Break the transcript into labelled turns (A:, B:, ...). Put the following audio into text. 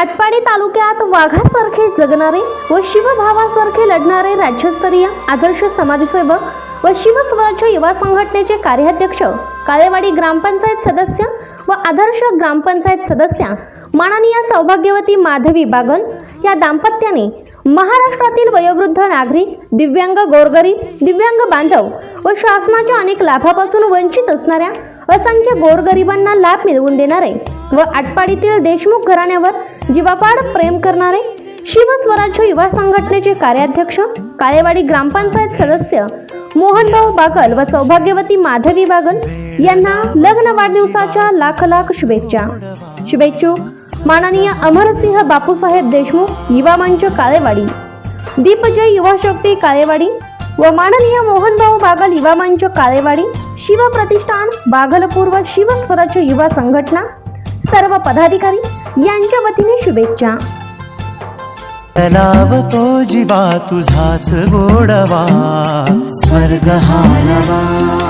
A: आटपाडी तालुक्यात वाघासारखे जगणारे व शिवभावासारखे लढणारे राज्यस्तरीय आदर्श समाजसेवक व शिवस्वराज्य युवा संघटनेचे कार्याध्यक्ष काळेवाडी ग्रामपंचायत सदस्य व आदर्श ग्रामपंचायत सदस्या माननीय सौभाग्यवती माधवी बागल या दाम्पत्याने महाराष्ट्रातील वयोवृद्ध नागरिक दिव्यांग गोरगरीब दिव्यांग बांधव व शासनाच्या अनेक लाभापासून वंचित असणाऱ्या असंख्य गोरगरिबांना लाभ मिळवून देणारे व आटपाडीतील देशमुख घराण्यावर जीवापाड प्रेम करणारे शिवस्वराज्य युवा संघटनेचे कार्याध्यक्ष काळेवाडी ग्रामपंचायत सदस्य मोहनभाऊ बागल व सौभाग्यवती माधवी बागल यांना लग्न वाढदिवसाच्या लाख लाख शुभेच्छा. शुभेच्छू. माननीय अमरसिंह बापूसाहेब देशमुख युवा मंच काळेवाडी. दीपजय युवा शक्ती काळेवाडी. व माननीय मोहनभाऊ बागल युवा मंच काळेवाडी शिव प्रतिष्ठान बागलपूर व शिव स्वराज्य युवा संघटना सर्व पदाधिकारी यांच्या वतीने शुभेच्छा.
B: लावतो जीवा तुझाच गोडवा स्वर्ग हानवा